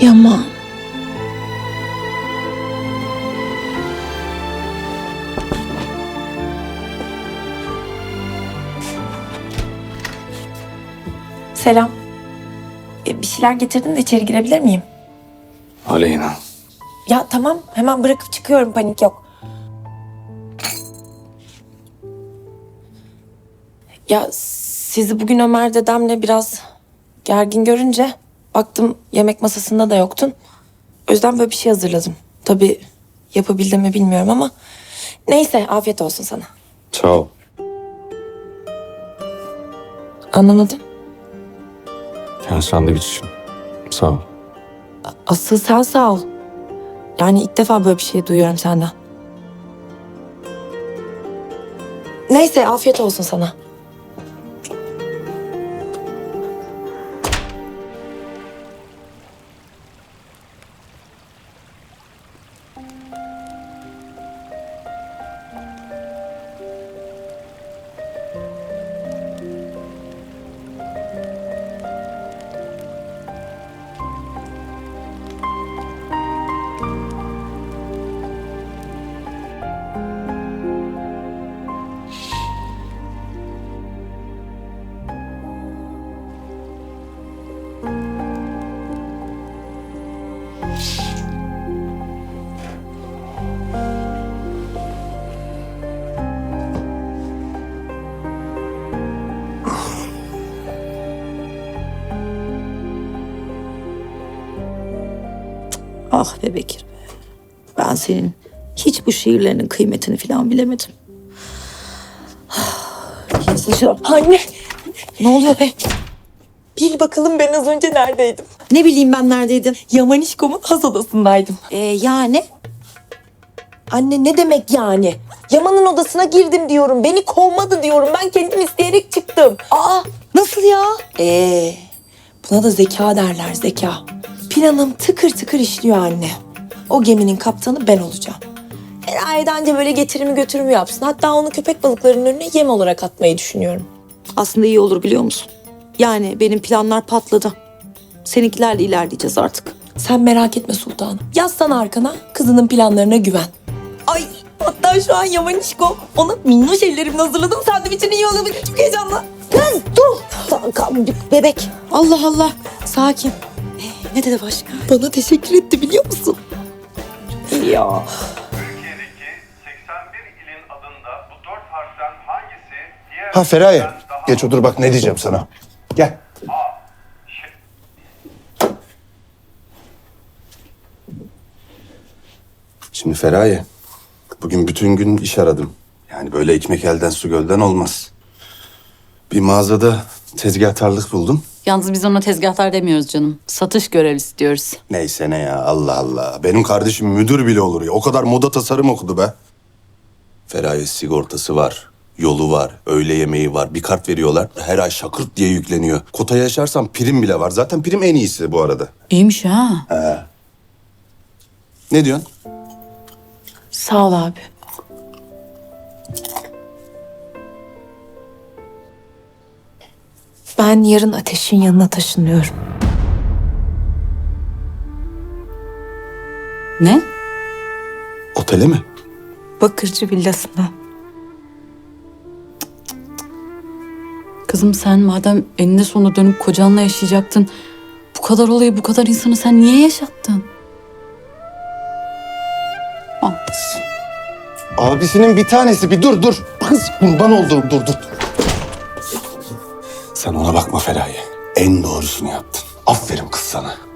Yaman. Selam. E, bir şeyler getirdim de içeri girebilir miyim? Aleyna. Ya tamam hemen bırakıp çıkıyorum panik yok. Ya sizi bugün Ömer dedemle biraz gergin görünce baktım yemek masasında da yoktun. O yüzden böyle bir şey hazırladım. Tabii yapabildim mi bilmiyorum ama neyse afiyet olsun sana. Sağ ol. Anlamadım. Yani sandviç için. Sağ ol. Asıl sen sağ ol. Yani ilk defa böyle bir şey duyuyorum senden. Neyse afiyet olsun sana. Ah be Bekir be. Ben senin hiç bu şiirlerinin kıymetini falan bilemedim. Yazıcı. Anne Ne oluyor be? bil bakalım ben az önce neredeydim? Ne bileyim ben neredeydin? Yamanişkom'un has odasındaydım. Ee, yani? Anne ne demek yani? Yaman'ın odasına girdim diyorum. Beni kovmadı diyorum. Ben kendim isteyerek çıktım. Aa nasıl ya? Ee, buna da zeka derler zeka. Planım tıkır tıkır işliyor anne. O geminin kaptanı ben olacağım. Her aydan önce böyle getirimi götürümü yapsın. Hatta onu köpek balıklarının önüne yem olarak atmayı düşünüyorum. Aslında iyi olur biliyor musun? Yani benim planlar patladı. Seninkilerle ilerleyeceğiz artık. Sen merak etme sultanım. Yaslan arkana, kızının planlarına güven. Ay hatta şu an Yamanişko ona minnoş ellerimle hazırladım sandviçini iyi olabilir. Çok heyecanlı. Kız dur. Bebek. Allah Allah. Sakin. Ne dedi başka? Bana teşekkür etti biliyor musun? Ya. Türkiye'deki 81 ilin adında bu dört harften hangisi diğer Ha Feraye. daha Geç otur bak ne diyeceğim sana. Gel. Şimdi Feraye. Bugün bütün gün iş aradım. Yani böyle ekmek elden su gölden olmaz. Bir mağazada tezgahtarlık buldum. Yalnız biz ona tezgahtar demiyoruz canım. Satış görevlisi diyoruz. Neyse ne ya Allah Allah. Benim kardeşim müdür bile olur ya. O kadar moda tasarım okudu be. Feraye sigortası var. Yolu var, öğle yemeği var. Bir kart veriyorlar. Her ay şakırt diye yükleniyor. Kotayı yaşarsan prim bile var. Zaten prim en iyisi bu arada. İyiymiş ha. Ne diyorsun? Sağ ol abi. Ben yarın ateşin yanına taşınıyorum. Ne? Otele mi? Bakırcı villasına. Kızım sen madem eninde sonunda dönüp kocanla yaşayacaktın. Bu kadar olayı bu kadar insanı sen niye yaşattın? Ah, Abisinin bir tanesi bir dur dur. Kız kurban oldu dur dur. Sen ona bakma Feraye. En doğrusunu yaptın. Aferin kız sana.